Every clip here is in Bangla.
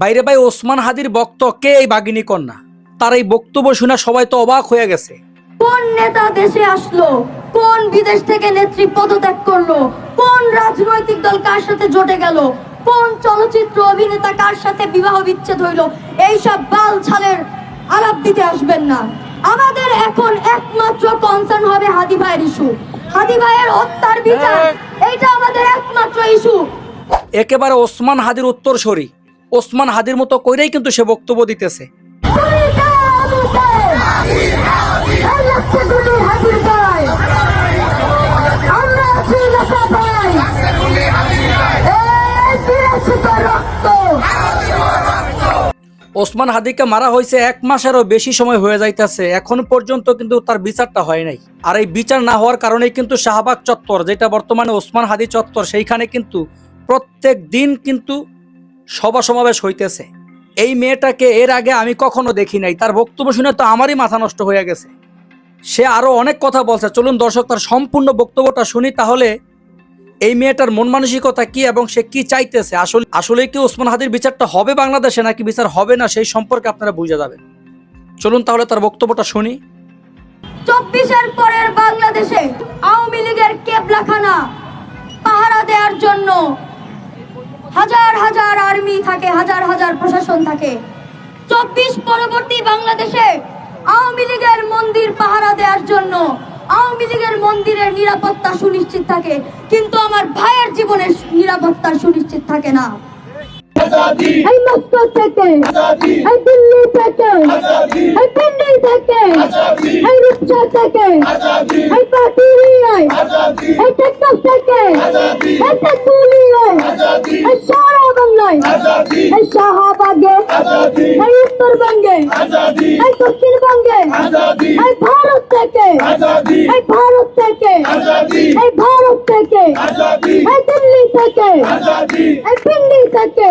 বাইরে ভাই ওসমান হাদির বক্ত কে এই বাগিনী কন্যা? তার এই বক্তব্য শুনে সবাই তো অবাক হয়ে গেছে। কোন নেতা দেশে আসলো? কোন বিদেশ থেকে নেত্রী পদত্যাগ করল? কোন রাজনৈতিক দল কার সাথে জোটে গেল? কোন চলচ্চিত্র অভিনেতা কার সাথে বিবাহ বিচ্ছেদ হইল? এইসব বাল ছালের আলাপ দিতে আসবেন না। আমাদের এখন একমাত্র কনসার্ন হবে হাদি ভাইয়ের ইস্যু হাদি ভাইয়ের হত্যার বিচার এইটা আমাদের একমাত্র ইস্যু একেবারে ওসমান হাদির উত্তরসরি। ওসমান হাদির মতো কইরাই কিন্তু সে বক্তব্য দিতেছে। ওসমান হাদিকে মারা হয়েছে এক মাসেরও বেশি সময় হয়ে যাইতেছে। এখন পর্যন্ত কিন্তু তার বিচারটা হয় নাই। আর এই বিচার না হওয়ার কারণেই কিন্তু শাহবাগ চত্বর, যেটা বর্তমানে ওসমান হাদি চত্বর, সেইখানে কিন্তু প্রত্যেক দিন কিন্তু সভা সমাবেশ হইতেছে। এই মেয়েটাকে এর আগে আমি কখনো দেখি নাই। তার বক্তব্য শুনে তো আমারই মাথা নষ্ট হয়ে গেছে। সে আরও অনেক কথা বলছে। চলুন দর্শক, তার সম্পূর্ণ বক্তব্যটা শুনি, তাহলে এই মেয়েটার মন মানসিকতা কি এবং সে কি চাইতেছে? আসলে আসলে কি ওসমান হাদির বিচারটা হবে বাংলাদেশে নাকি বিচার হবে না, সেই সম্পর্কে আপনারা বুঝে যাবেন। চলুন তাহলে তার বক্তব্যটা শুনি। চব্বিশের পরের বাংলাদেশে আওয়ামী লীগের কেবলাখানা পাহারা দেওয়ার জন্য হাজার হাজার আর্মি থাকে হাজার হাজার প্রশাসন থাকে। চব্বিশ পরবর্তী বাংলাদেশে আওয়ামী লীগের মন্দির পাহারা দেওয়ার জন্য আওয়ামী লীগের মন্দিরের নিরাপত্তা সুনিশ্চিত থাকে কিন্তু আমার ভাইয়ের জীবনের নিরাপত্তা সুনিশ্চিত থাকে না। এই মস্কো থেকে এই দিল্লি থেকে এই থেকে এই রূপসা থেকে এই পাটুরিয়ায় এই টেকনাফ থেকে এই তেঁতুলিয়ায় এই শাহবাগে এই উত্তরবঙ্গে। এই দক্ষিণবঙ্গে। এই ভারত থেকে। এই ভারত থেকে। এই ভারত থেকে। এই দিল্লি থেকে। এই দিল্লি থেকে।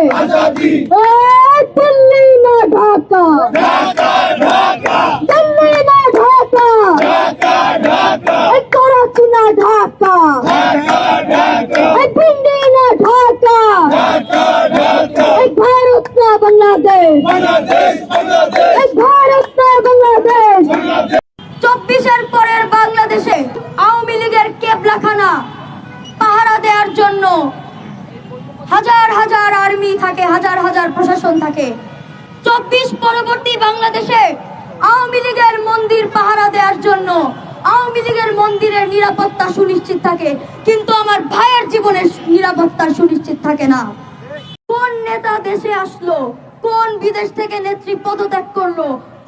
এই দিল্লি না ঢাকা দিল্লি না ঢাকা এই করাচি না ঢাকা এই পিন্ডি না ঢাকা এই ভারত না চব্বিশের পরের বাংলাদেশে আওয়ামী লীগের কেবলাখানা পাহারা দেওয়ার জন্য হাজার হাজার আর্মি থাকে, হাজার হাজার প্রশাসন থাকে। চব্বিশ পরবর্তী বাংলাদেশে আওয়ামী লীগের মন্দির পাহারা দেওয়ার জন্য আওয়ামী লীগের মন্দিরের নিরাপত্তা সুনিশ্চিত থাকে, কিন্তু আমার ভাইয়ের জীবনের নিরাপত্তা সুনিশ্চিত থাকে না। কোন নেতা দেশে আসলো? কোন বিদেশ থেকে নেত্রী পদত্যাগ করল?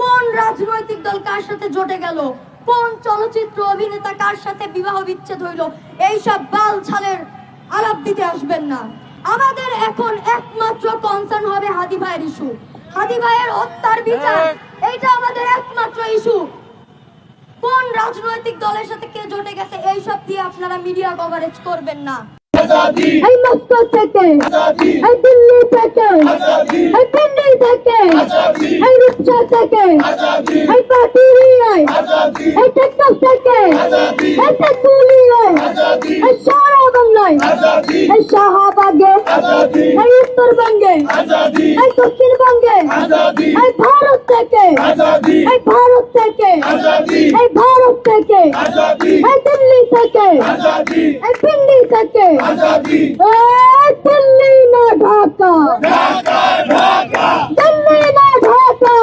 কোন রাজনৈতিক দল কার সাথে জোটে গেল? কোন চলচ্চিত্র অভিনেতা কার সাথে বিবাহ বিচ্ছেদ হইল? এইসব বাল ছালের আলাপ দিতে আসবেন না। আমাদের এখন একমাত্র কনসার্ন হবে হাদি ভাইয়ের ইস্যু হাদি ভাইয়ের হত্যার বিচার এইটা আমাদের একমাত্র ইস্যু কোন রাজনৈতিক দলের সাথে কে জোটে গেছে এইসব দিয়ে আপনারা মিডিয়া কভারেজ করবেন না। এই মস্কো থেকে এই দিল্লি থেকে এই দিল্লি থেকে এই রূপসা থেকে এই পাটুরিয়ায় এই টেকনাফ থেকে এই তেঁতুলিয়ায় এই সারা বাংলায় এই শাহবাগে এই উত্তরবঙ্গে এই দক্ষিণবঙ্গে এই ভারত থেকে এই ভারত থেকে এই ভারত থেকে এই দিল্লি থেকে এই পিন্ডি থেকে এই দিল্লি না ঢাকা দিল্লি না ঢাকা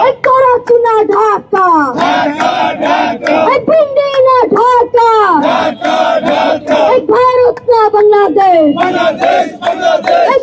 এই করাচি না ঢাকা এই পিন্ডি না ঢাকা এই ভারত না বাংলাদেশ বাংলাদেশ